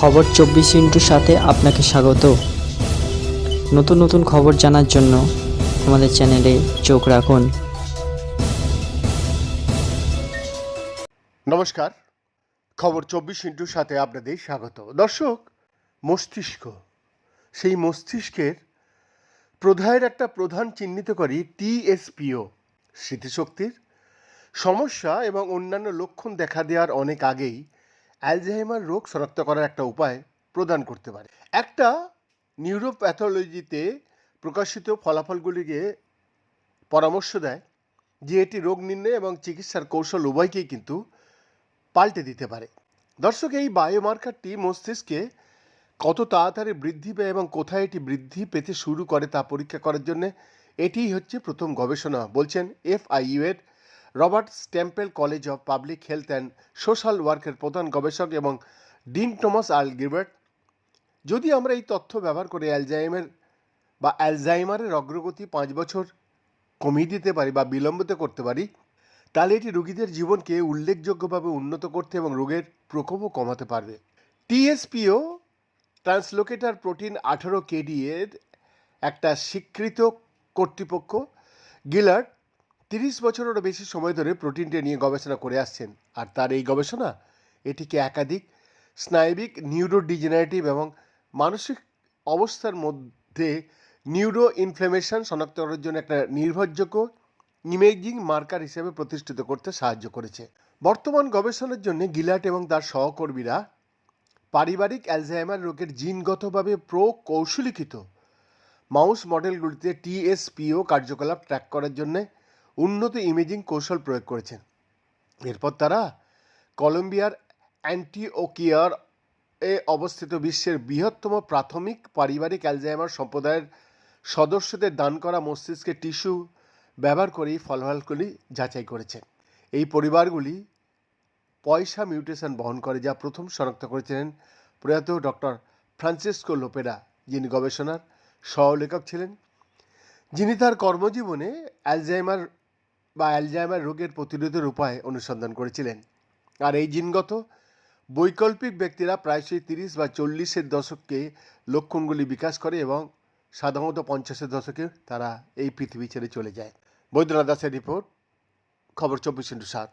খবর চব্বিশ ইন্টুর সাথে আপনাকে স্বাগত। নতুন নতুন খবর জানার জন্য আমাদের চ্যানেলে চোখ রাখুন। নমস্কার। খবর চব্বিশ ইন্টুর সাথে আপনাদের স্বাগত। দর্শক, মস্তিষ্ক। সেই মস্তিষ্কের প্রধানের একটা প্রধান চিহ্নিত করি টিএসপিও, স্মৃতিশক্তির সমস্যা এবং অন্যান্য লক্ষণ দেখা দেওয়ার অনেক আগেই অ্যালজাইমার রোগ শনাক্ত করার একটা উপায় প্রদান করতে পারে। একটা, নিউরোপ্যাথোলজিতে প্রকাশিত ফলাফলগুলিকে পরামর্শ দেয় যে এটি রোগ নির্ণয় এবং চিকিৎসার কৌশল উভয়কেই কিন্তু পাল্টে দিতে পারে। দর্শক, এই বায়োমার্কারটি মস্তিষ্কে কত তাড়াতাড়ি বৃদ্ধি পায় এবং কোথায় এটি বৃদ্ধি পেতে শুরু করে তা পরীক্ষা করার জন্য, এটিই হচ্ছে প্রথম গবেষণা, বলছেন এফআইইউ এর Robert Stempel college of public health and social ওয়ার্কের প্রধান গবেষক এবং ডিন টমাস আর্ল গিলবার্ট। যদি আমরা এই তথ্য ব্যবহার করে অ্যালজাইমের বা অ্যালজাইমারের অগ্রগতি পাঁচ বছর কমিয়ে দিতে পারি বা বিলম্বিত করতে পারি, তাহলে এটি রোগীদের জীবনকে উল্লেখযোগ্যভাবে উন্নত করতে এবং রোগের প্রকোপও কমাতে পারবে। টিএসপিও ট্রান্সলোকেটার প্রোটিন আঠারো কেডি এর একটা স্বীকৃত কর্তৃপক্ষ, গিলার্ড তিরিশ বছরেরও বেশি সময় ধরে প্রোটিনটি নিয়ে গবেষণা করে আসছেন। আর তার এই গবেষণা, এটিকে একাধিক স্নায়বিক নিউরোডিজেনারেটিভ এবং মানসিক অবস্থার মধ্যে নিউরো ইনফ্লেমেশন শনাক্ত করার জন্য একটা নির্ভরযোগ্য ইমেজিং মার্কার হিসেবে প্রতিষ্ঠিত করতে সাহায্য করেছে। বর্তমান গবেষণার জন্য গিলাট এবং তার সহকর্মীরা পারিবারিক অ্যালজাইমার রোগের জিনগতভাবে প্রকৌশলীকৃত মাউস মডেলগুলিতে টিএসপিও কার্যকলাপ ট্র্যাক করার জন্য উন্নত ইমেজিং কৌশল প্রয়োগ করেছেন। এরপর তারা কলম্বিয়ার অ্যান্টিওকিয়ার এ অবস্থিত বিশ্বের বৃহত্তম প্রাথমিক পারিবারিক অ্যালজাইমার সম্প্রদায়ের সদস্যদের দান করা মস্তিষ্কের টিস্যু ব্যবহার করে এই ফলাফলগুলি যাচাই করেছেন। এই পরিবারগুলি পয়সা মিউটেশন বহন করে, যা প্রথম শনাক্ত করেছিলেন প্রয়াত ডক্টর ফ্রান্সিসকো লোপেরা, যিনি গবেষণার সহলেখক ছিলেন। যিনি তার কর্মজীবনে অ্যালজাইমার বা অ্যালজাইমার রোগের প্রতিরোধের উপায় অনুসন্ধান করেছিলেন। আর এই জিনগত, বৈকল্পিক ব্যক্তিরা প্রায়শই তিরিশ বা চল্লিশের দশককে লক্ষণগুলি বিকাশ করে এবং সাধারণত পঞ্চাশের দশকে তারা এই পৃথিবী ছেড়ে চলে যায়। বৈদ্যনাথ দাসের রিপোর্ট, খবর চব্বিশ ইন্টু সাত।